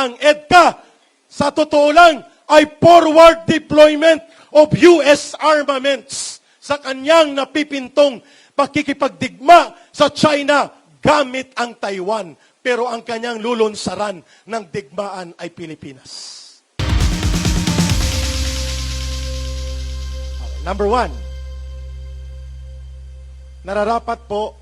Ang EDCA, sa totoo lang, ay forward deployment of US armaments sa kanyang napipintong pakikipagdigma sa China gamit ang Taiwan. Pero ang kanyang lulunsaran ng digmaan ay Pilipinas. Number one, nararapat po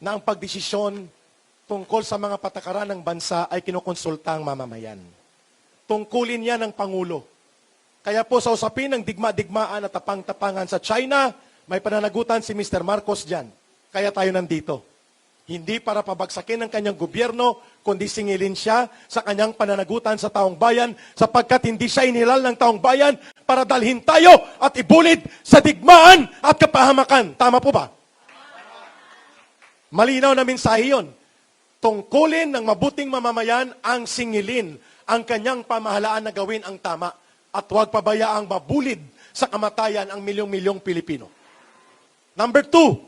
na ang pagdesisyon tungkol sa mga patakaran ng bansa ay kinukonsulta ang mamamayan. Tungkulin yan ng Pangulo. Kaya po sa usapin ng digma-digmaan at tapang-tapangan sa China, may pananagutan si Mr. Marcos dyan. Kaya tayo nandito. Hindi para pabagsakin ng kanyang gobyerno, kundi singilin siya sa kanyang pananagutan sa taong bayan sapagkat hindi siya inilal ng taong bayan para dalhin tayo at ibulid sa digmaan at kapahamakan. Tama po ba? Malinaw na mensahe yun. Tungkulin ng mabuting mamamayan ang singilin ang kanyang pamahalaan na gawin ang tama at huwag pabayaang mabulid sa kamatayan ang milyong-milyong Pilipino. Number two,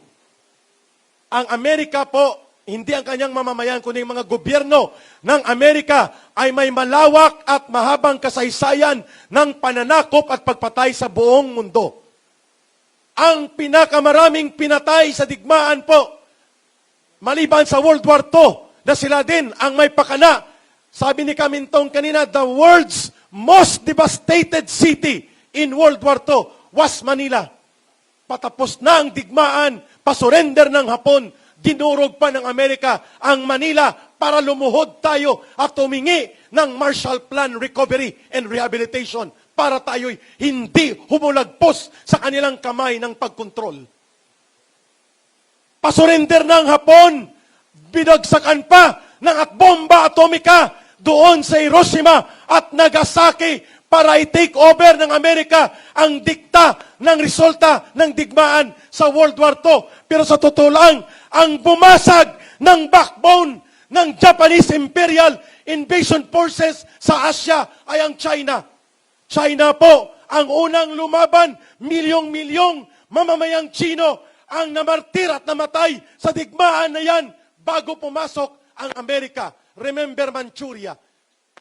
ang Amerika po, hindi ang kanyang mamamayan, kundi ang mga gobyerno ng Amerika ay may malawak at mahabang kasaysayan ng pananakop at pagpatay sa buong mundo. Ang pinakamaraming pinatay sa digmaan po, maliban sa World War II, na sila din ang may pakana. Sabi ni Kamintong kanina, the world's most devastated city in World War II was Manila. Patapos na ang digmaan, pasurrender ng Hapon, dinurog pa ng Amerika ang Manila para lumuhod tayo at tumingi ng Marshall Plan Recovery and Rehabilitation para tayo'y hindi humulagpos sa kanilang kamay ng pagkontrol. Pasurrender ng Hapon, binagsakan pa ng at bomba atomika doon sa Hiroshima at Nagasaki para i-take over ng Amerika ang dikta ng resulta ng digmaan sa World War II. Pero sa totoo lang, ang bumasag ng backbone ng Japanese Imperial Invasion Forces sa Asia ay ang China. China po ang unang lumaban, milyong-milyong mamamayang Chino ang namartir at namatay sa digmaan na yan bago pumasok ang Amerika. Remember Manchuria.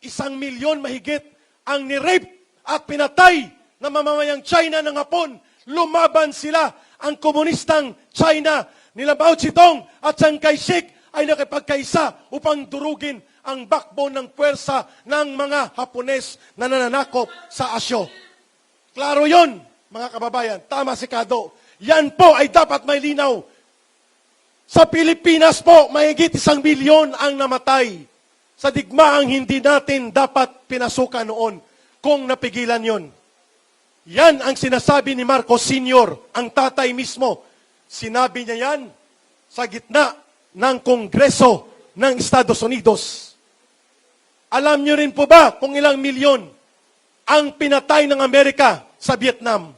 Isang milyon mahigit ang nirape at pinatay na mamamayang China ng Hapon. Lumaban sila. Ang komunistang China nila Mao Zedong at Chiang Kai-shek ay nakipagkaisa upang durugin ang backbone ng puwersa ng mga Hapones na nananakop sa Asyo. Klaro yon, mga kababayan. Tama si Kado. Yan po ay dapat may linaw. Sa Pilipinas po, mahigit isang milyon ang namatay sa digmaang hindi natin dapat pinasukan noon kung napigilan yon. Yan ang sinasabi ni Marcos Sr., ang tatay mismo. Sinabi niya yan sa gitna ng Kongreso ng Estados Unidos. Alam niyo rin po ba kung ilang milyon ang pinatay ng Amerika sa Vietnam?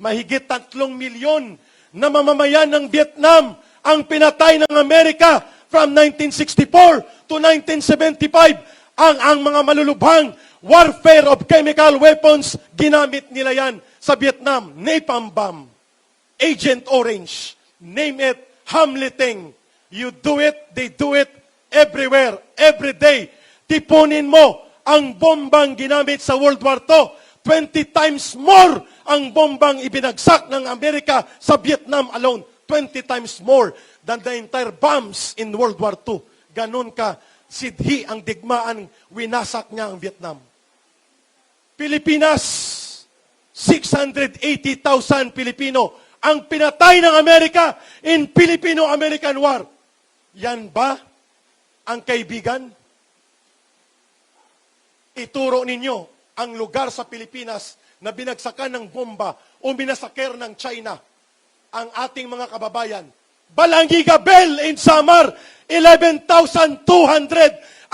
Mahigit tatlong milyon na mamamayan ng Vietnam ang pinatay ng Amerika from 1964 to 1975. Ang, ang mga malulubhang warfare of chemical weapons, ginamit nila yan sa Vietnam. Napalm bomb, Agent Orange, name it, Hamleting. You do it, they do it everywhere, every day. Tipunin mo ang bombang ginamit sa World War II. 20 times more ang bombang ibinagsak ng Amerika sa Vietnam alone. 20 times more than the entire bombs in World War II. Ganon ka sidhi ang digmaan, winasak niya ang Vietnam. Pilipinas, 680,000 Pilipino ang pinatay ng Amerika in Filipino-American War. Yan ba ang kaibigan? Ituro ninyo ang lugar sa Pilipinas na binagsakan ng bomba o minasaker ng China ang ating mga kababayan. Balangiga Bell in Samar, 11,200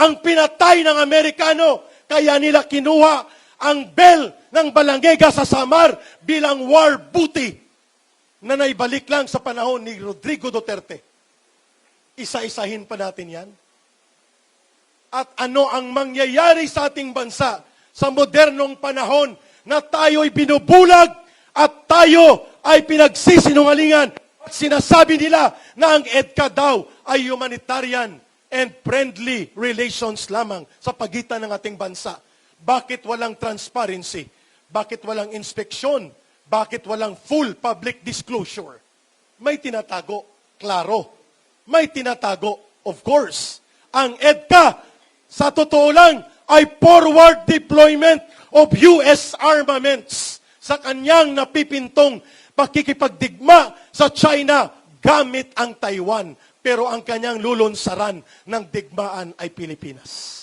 ang pinatay ng Amerikano. Kaya nila kinuha ang bell ng Balangiga sa Samar bilang war booty na naibalik lang sa panahon ni Rodrigo Duterte. Isa-isahin pa natin yan. At ano ang mangyayari sa ating bansa sa modernong panahon na tayo'y binubulag at tayo ay pinagsisinungalingan at sinasabi nila na ang EDCA daw ay humanitarian and friendly relations lamang sa pagitan ng ating bansa. Bakit walang transparency? Bakit walang inspeksyon? Bakit walang full public disclosure? May tinatago, klaro. May tinatago, of course. Ang EDCA, sa totoo lang, ay forward deployment of U.S. armaments sa kanyang napipintong pakikipagdigma sa China gamit ang Taiwan. Pero ang kanyang lulunsaran ng digmaan ay Pilipinas.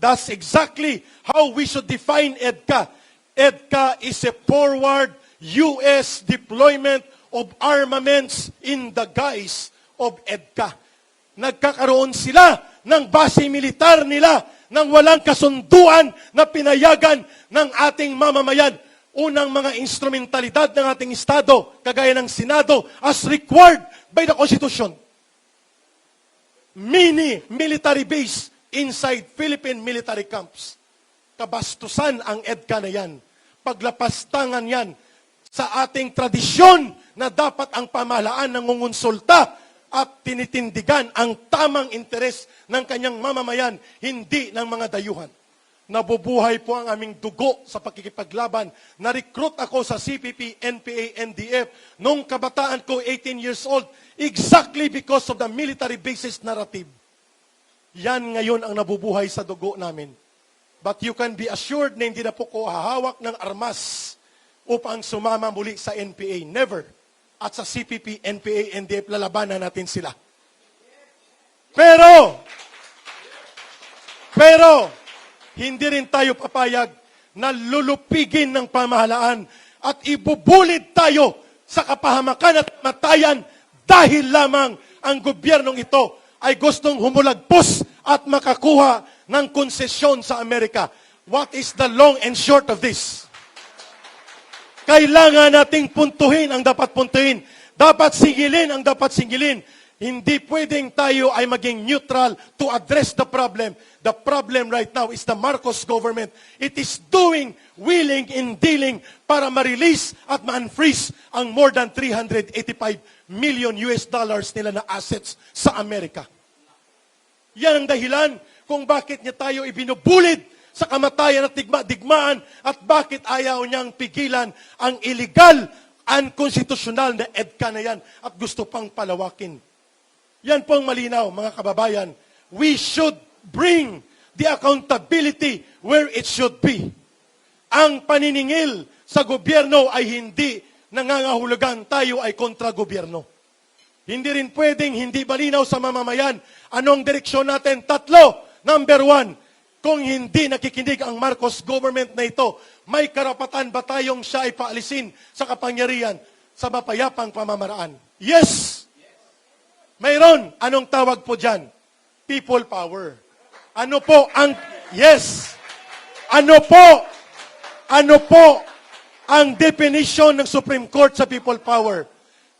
That's exactly how we should define EDCA. EDCA is a forward U.S. deployment of armaments in the guise of EDCA. Nagkakaroon sila ng base militar nila nang walang kasunduan na pinayagan ng ating mamamayan. Unang mga instrumentalidad ng ating Estado, kagaya ng Senado, as required by the Constitution mini military base inside Philippine military camps. Kabastusan ang EDCA na yan. Paglapastangan yan sa ating tradisyon na dapat ang pamahalaan nangungonsulta at tinitindigan ang tamang interes ng kanyang mamamayan, hindi ng mga dayuhan. Nabubuhay po ang aming dugo sa pakikipaglaban. Na-recruit ako sa CPP, NPA, NDF nung kabataan ko, 18 years old, exactly because of the military basis narrative. Yan ngayon ang nabubuhay sa dugo namin. But you can be assured na hindi na po ko hahawak ng armas upang sumama muli sa NPA. Never. At sa CPP, NPA, NDF, lalabanan natin sila. Pero, pero, hindi rin tayo papayag na lulupigin ng pamahalaan at ibubulid tayo sa kapahamakan at matayan dahil lamang ang gobyernong ito ay gustong humulagpos at makakuha ng konsesyon sa Amerika. What is the long and short of this? Kailangan nating puntuhin ang dapat puntuhin. Dapat singilin ang dapat singilin. Hindi pwedeng tayo ay maging neutral to address the problem. The problem right now is the Marcos government. It is doing, willing in dealing para ma-release at ma-unfreeze ang more than 385 million US dollars nila na assets sa Amerika. Yan ang dahilan kung bakit niya tayo ibinubulid sa kamatayan at digma, digmaan at bakit ayaw niyang pigilan ang illegal, unconstitutional na EDCA na yan at gusto pang palawakin. Yan po ang malinaw, mga kababayan. We should bring the accountability where it should be. Ang paniningil sa gobyerno ay hindi nangangahulugan tayo ay kontra gobyerno. Hindi rin pwedeng hindi balinaw sa mamamayan anong direksyon natin. Tatlo, number one, kung hindi nakikinig ang Marcos government na ito, may karapatan ba tayong siya ay paalisin sa kapangyarihan sa mapayapang pamamaraan? Yes! Mayroon. Anong tawag po dyan? People power. Ano po ang... Yes! Ano po? Ano po ang definition ng Supreme Court sa people power?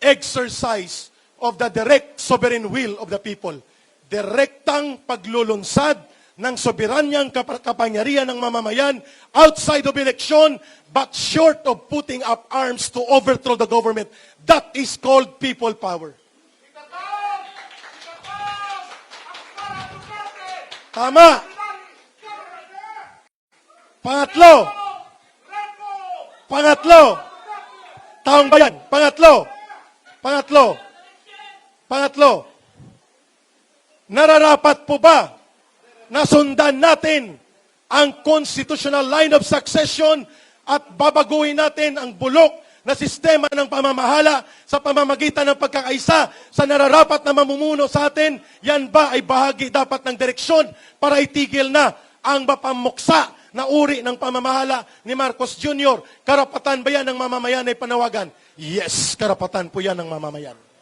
Exercise of the direct sovereign will of the people. Direktang paglulunsad ng soberanyang kap- kapangyarihan ng mamamayan outside of election but short of putting up arms to overthrow the government. That is called people power. Tama. Pangatlo. Pangatlo. Taong bayan. Pangatlo. Pangatlo. Pangatlo. Nararapat po ba na sundan natin ang constitutional line of succession at babaguhin natin ang bulok na sistema ng pamamahala sa pamamagitan ng pagkakaisa sa nararapat na mamumuno sa atin, yan ba ay bahagi dapat ng direksyon para itigil na ang mapamuksa na uri ng pamamahala ni Marcos Jr. Karapatan ba yan ng mamamayan ay panawagan? Yes, karapatan po yan ng mamamayan.